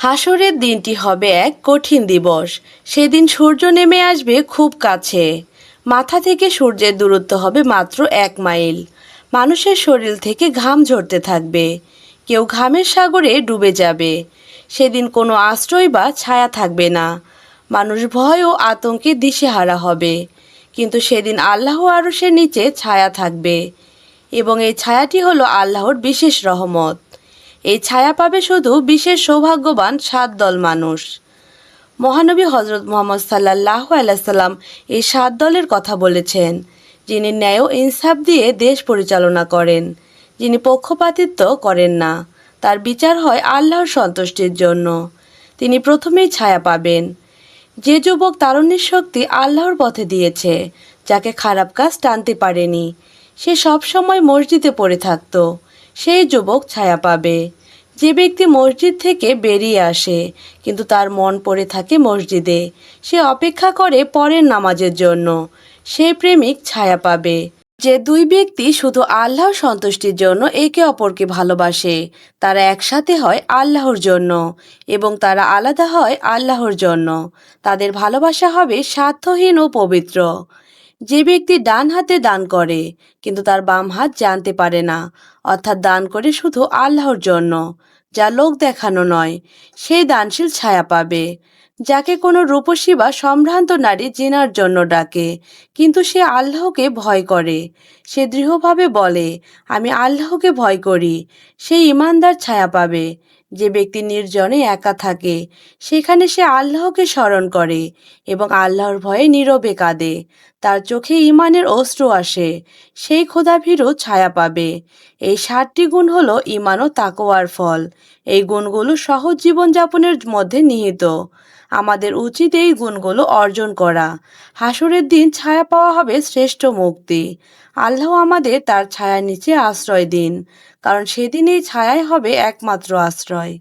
হাসরের দিনটি হবে এক কঠিন দিবস। সেদিন সূর্য নেমে আসবে খুব কাছে। মাথা থেকে সূর্যের দূরত্ব হবে মাত্র এক মাইল। মানুষের শরীর থেকে ঘাম ঝরতে থাকবে। কেউ ঘামের সাগরে ডুবে যাবে। সেদিন কোনো আশ্রয় বা ছায়া থাকবে না। মানুষ ভয় ও আতঙ্কে দিশেহারা হবে। কিন্তু সেদিন আল্লাহ আরশের নিচে ছায়া থাকবে। এবং এই ছায়াটি হলো আল্লাহর বিশেষ রহমত। এই ছায়া পাবে শুধু বিশেষ সৌভাগ্যবান সাত দল মানুষ। মহানবী হজরত মোহাম্মদ সাল্লাহ আলাইসাল্লাম এই সাত দলের কথা বলেছেন, যিনি ন্যায় ইনসাফ দিয়ে দেশ পরিচালনা করেন, যিনি পক্ষপাতিত্ব করেন না, তার বিচার হয় আল্লাহর সন্তুষ্টির জন্য। তিনি প্রথমেই ছায়া পাবেন। যে যুবক তারুণ্যের শক্তি আল্লাহর পথে দিয়েছে, যাকে খারাপ কাজ টানতে পারেনি, সে সবসময় মসজিদে পড়ে থাকতো সেই যুবক ছায়া পাবে। যে ব্যক্তি মসজিদ থেকে বেরিয়ে আসে, কিন্তু তার মন পড়ে থাকে মসজিদে। সে অপেক্ষা করে পরের নামাজের জন্য। সেই প্রেমিক ছায়া পাবে। যে দুই ব্যক্তি শুধু আল্লাহর সন্তুষ্টির জন্য একে অপরকে ভালোবাসে, তারা একসাথে হয় আল্লাহর জন্য এবং তারা আলাদা হয় আল্লাহর জন্য। তাদের ভালোবাসা হবে স্বার্থহীন ও পবিত্র। যে ব্যক্তি ডান হাতে দান করে, কিন্তু তার বাম হাত জানতে পারে না, অর্থাৎ দান করে শুধু আল্লাহর জন্য, যা লোক দেখানো নয় সেই দানশীল ছায়া পাবে। যাকে কোনো রূপসী বা সম্ভ্রান্ত নারী জেনার জন্য ডাকে, কিন্তু সে আল্লাহকে ভয় করে। সে দৃঢ়ভাবে বলে, আমি আল্লাহকে ভয় করি, সে ইমানদার ছায়া পাবে। যে ব্যক্তি নির্জনে একা থাকে, সেখানে সে আল্লাহকে স্মরণ করে এবং আল্লাহর ভয়ে নীরবে কাঁদে। তার চোখে ইমানের অস্ত্র আসে, সেই ক্ষোধাভীরও ছায়া পাবে। এই সাতটি গুণ হল ইমান ও তাকোয়ার ফল। এই গুণগুলো সহজ জীবনযাপনের মধ্যে নিহিত। আমাদের উচিত এই গুণগুলো অর্জন করা। হাসুরের দিন ছায়া পাওয়া হবে শ্রেষ্ঠ মুক্তি। আল্লাহ আমাদের তার ছায়ার নিচে আশ্রয় দিন, কারণ সেদিন এই ছায়াই হবে একমাত্র আশ্রয়।